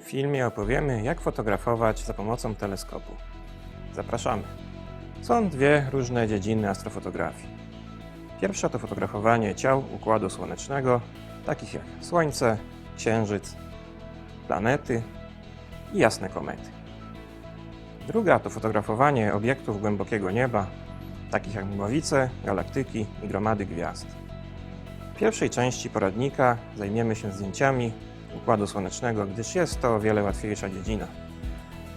tym filmie opowiemy, jak fotografować za pomocą teleskopu. Zapraszamy. Są dwie różne dziedziny astrofotografii. Pierwsza to fotografowanie ciał układu słonecznego, takich jak Słońce, Księżyc, planety i jasne komety. Druga to fotografowanie obiektów głębokiego nieba, takich jak mgławice, galaktyki i gromady gwiazd. W pierwszej części poradnika zajmiemy się zdjęciami Układu Słonecznego, gdyż jest to o wiele łatwiejsza dziedzina.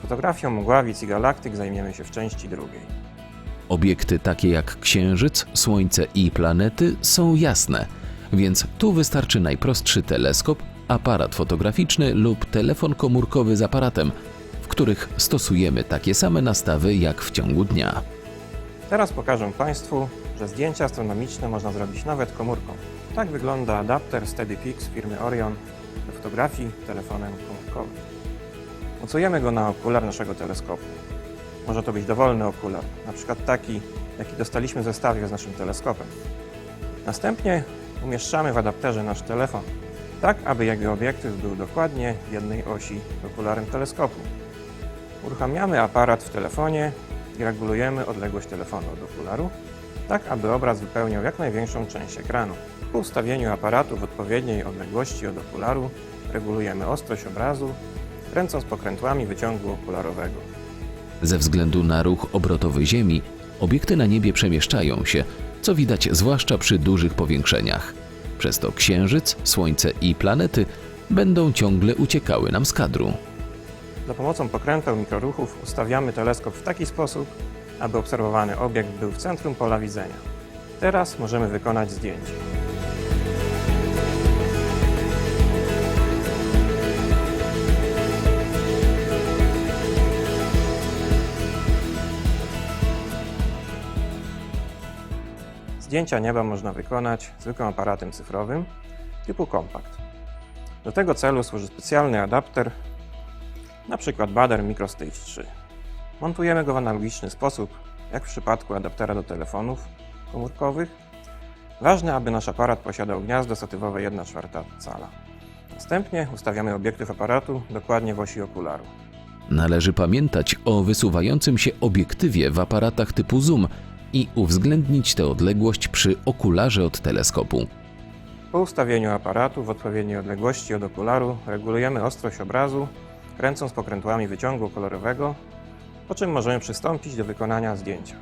Fotografią mgławic i galaktyk zajmiemy się w części drugiej. Obiekty takie jak Księżyc, Słońce i planety są jasne, więc tu wystarczy najprostszy teleskop, aparat fotograficzny lub telefon komórkowy z aparatem, w których stosujemy takie same nastawy jak w ciągu dnia. Teraz pokażę Państwu, że zdjęcia astronomiczne można zrobić nawet komórką. Tak wygląda adapter SteadyPix firmy Orion do fotografii telefonem komórkowym. Mocujemy go na okular naszego teleskopu. Może to być dowolny okular, na przykład taki, jaki dostaliśmy w zestawie z naszym teleskopem. Następnie umieszczamy w adapterze nasz telefon, tak aby jego obiektyw był dokładnie w jednej osi z okularem teleskopu. Uruchamiamy aparat w telefonie i regulujemy odległość telefonu od okularu, tak aby obraz wypełniał jak największą część ekranu. Po ustawieniu aparatu w odpowiedniej odległości od okularu regulujemy ostrość obrazu, kręcąc pokrętłami wyciągu okularowego. Ze względu na ruch obrotowy Ziemi, obiekty na niebie przemieszczają się, co widać zwłaszcza przy dużych powiększeniach. Przez to Księżyc, Słońce i planety będą ciągle uciekały nam z kadru. Za pomocą pokręteł mikroruchów ustawiamy teleskop w taki sposób, aby obserwowany obiekt był w centrum pola widzenia. Teraz możemy wykonać zdjęcie. Zdjęcia nieba można wykonać zwykłym aparatem cyfrowym typu kompakt. Do tego celu służy specjalny adapter na przykład Bader MicroStage 3. Montujemy go w analogiczny sposób, jak w przypadku adaptera do telefonów komórkowych. Ważne, aby nasz aparat posiadał gniazdo statywowe 1,4 cala. Następnie ustawiamy obiektyw aparatu dokładnie w osi okularu. Należy pamiętać o wysuwającym się obiektywie w aparatach typu zoom i uwzględnić tę odległość przy okularze od teleskopu. Po ustawieniu aparatu w odpowiedniej odległości od okularu regulujemy ostrość obrazu, kręcąc pokrętłami wyciągu kolorowego, po czym możemy przystąpić do wykonania zdjęcia.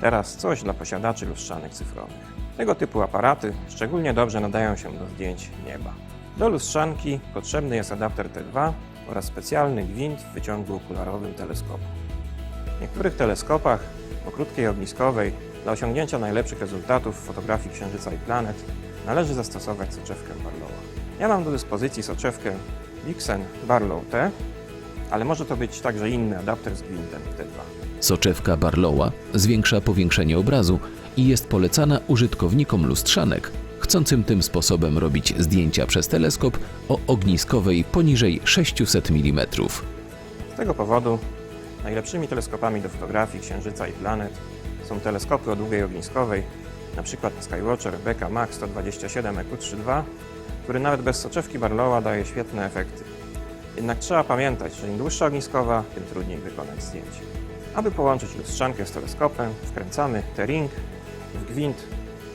Teraz coś dla posiadaczy lustrzanych cyfrowych. Tego typu aparaty szczególnie dobrze nadają się do zdjęć nieba. Do lustrzanki potrzebny jest adapter T2 oraz specjalny gwint w wyciągu okularowym teleskopu. W niektórych teleskopach o krótkiej ogniskowej dla osiągnięcia najlepszych rezultatów w fotografii Księżyca i planet należy zastosować soczewkę Barlowa. Ja mam do dyspozycji soczewkę Vixen Barlow T, ale może to być także inny adapter z gwintem T2. Soczewka Barlowa zwiększa powiększenie obrazu i jest polecana użytkownikom lustrzanek, chcącym tym sposobem robić zdjęcia przez teleskop o ogniskowej poniżej 600 mm. Z tego powodu najlepszymi teleskopami do fotografii Księżyca i planet są teleskopy o długiej ogniskowej, np. Skywatcher Beka Max 127 EQ32, który nawet bez soczewki Barlowa daje świetne efekty. Jednak trzeba pamiętać, że im dłuższa ogniskowa, tym trudniej wykonać zdjęcie. Aby połączyć lustrzankę z teleskopem, wkręcamy T-ring w gwint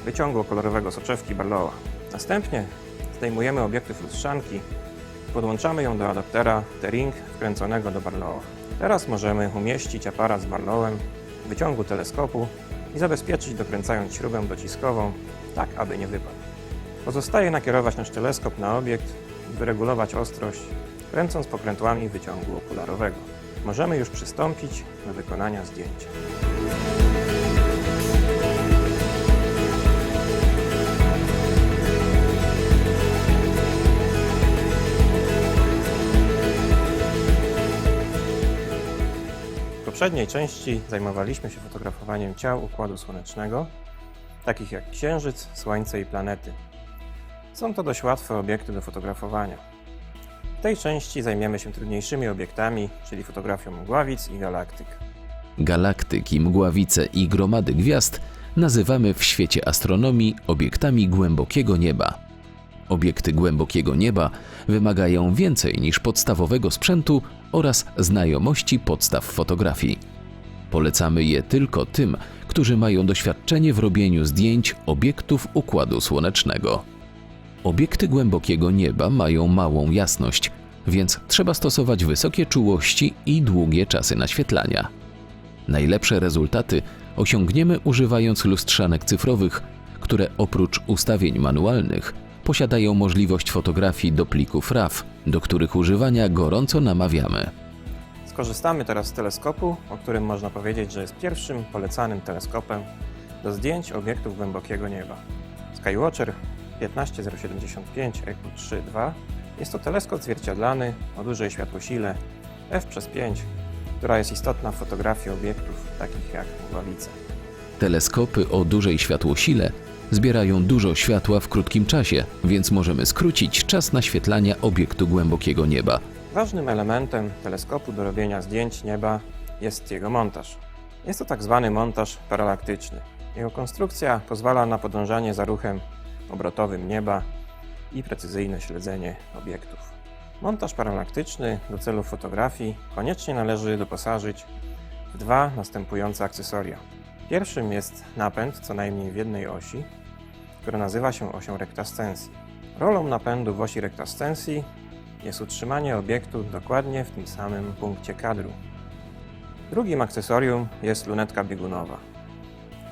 wyciągu kolorowego soczewki Barlowa. Następnie zdejmujemy obiektyw lustrzanki podłączamy ją do adaptera T-ring wkręconego do Barlowa. Teraz możemy umieścić aparat z Barlowem w wyciągu teleskopu i zabezpieczyć dokręcając śrubę dociskową, tak aby nie wypadł. Pozostaje nakierować nasz teleskop na obiekt i wyregulować ostrość, kręcąc pokrętłami wyciągu okularowego. Możemy już przystąpić do wykonania zdjęcia. Poprzedniej części zajmowaliśmy się fotografowaniem ciał Układu Słonecznego, takich jak Księżyc, Słońce i planety. Są to dość łatwe obiekty do fotografowania. W tej części zajmiemy się trudniejszymi obiektami, czyli fotografią mgławic i galaktyk. galaktyki, mgławice i gromady gwiazd nazywamy w świecie astronomii obiektami głębokiego nieba. Obiekty głębokiego nieba wymagają więcej niż podstawowego sprzętu oraz znajomości podstaw fotografii. Polecamy je tylko tym, którzy mają doświadczenie w robieniu zdjęć obiektów układu słonecznego. Obiekty głębokiego nieba mają małą jasność, więc trzeba stosować wysokie czułości i długie czasy naświetlania. Najlepsze rezultaty osiągniemy używając lustrzanek cyfrowych, które oprócz ustawień manualnych posiadają możliwość fotografii do plików RAW, do których używania gorąco namawiamy. Skorzystamy teraz z teleskopu, o którym można powiedzieć, że jest pierwszym polecanym teleskopem do zdjęć obiektów głębokiego nieba. Skywatcher 15075 EQ3-2 jest to teleskop zwierciadlany o dużej światłosile f przez 5, która jest istotna w fotografii obiektów takich jak mgławice. Teleskopy o dużej światłosile zbierają dużo światła w krótkim czasie, więc możemy skrócić czas naświetlania obiektu głębokiego nieba. Ważnym elementem teleskopu do robienia zdjęć nieba jest jego montaż. Jest to tak zwany montaż paralaktyczny. Jego konstrukcja pozwala na podążanie za ruchem obrotowym nieba i precyzyjne śledzenie obiektów. Montaż paralaktyczny do celów fotografii koniecznie należy doposażyć w dwa następujące akcesoria. Pierwszym jest napęd co najmniej w jednej osi, która nazywa się osią rektascensji. Rolą napędu w osi rektascensji jest utrzymanie obiektu dokładnie w tym samym punkcie kadru. Drugim akcesorium jest lunetka biegunowa.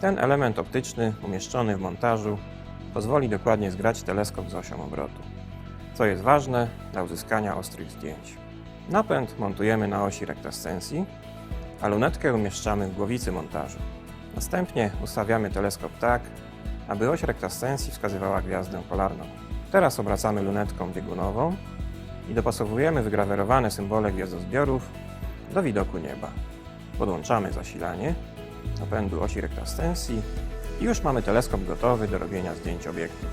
Ten element optyczny umieszczony w montażu pozwoli dokładnie zgrać teleskop z osią obrotu, co jest ważne dla uzyskania ostrych zdjęć. Napęd montujemy na osi rektascensji, a lunetkę umieszczamy w głowicy montażu. Następnie ustawiamy teleskop tak, aby oś rektascensji wskazywała gwiazdę polarną. Teraz obracamy lunetką biegunową i dopasowujemy wygrawerowane symbole gwiazdozbiorów do widoku nieba. Podłączamy zasilanie napędu osi rektascensji i już mamy teleskop gotowy do robienia zdjęć obiektów.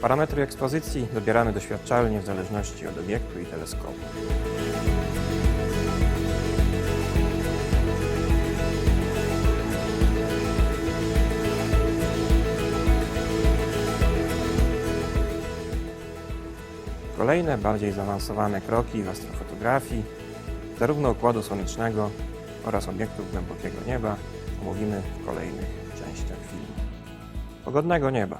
Parametry ekspozycji dobieramy doświadczalnie w zależności od obiektu i teleskopu. Kolejne, bardziej zaawansowane kroki w astrofotografii, zarówno układu słonecznego oraz obiektów głębokiego nieba, omówimy w kolejnych częściach filmu. Pogodnego nieba!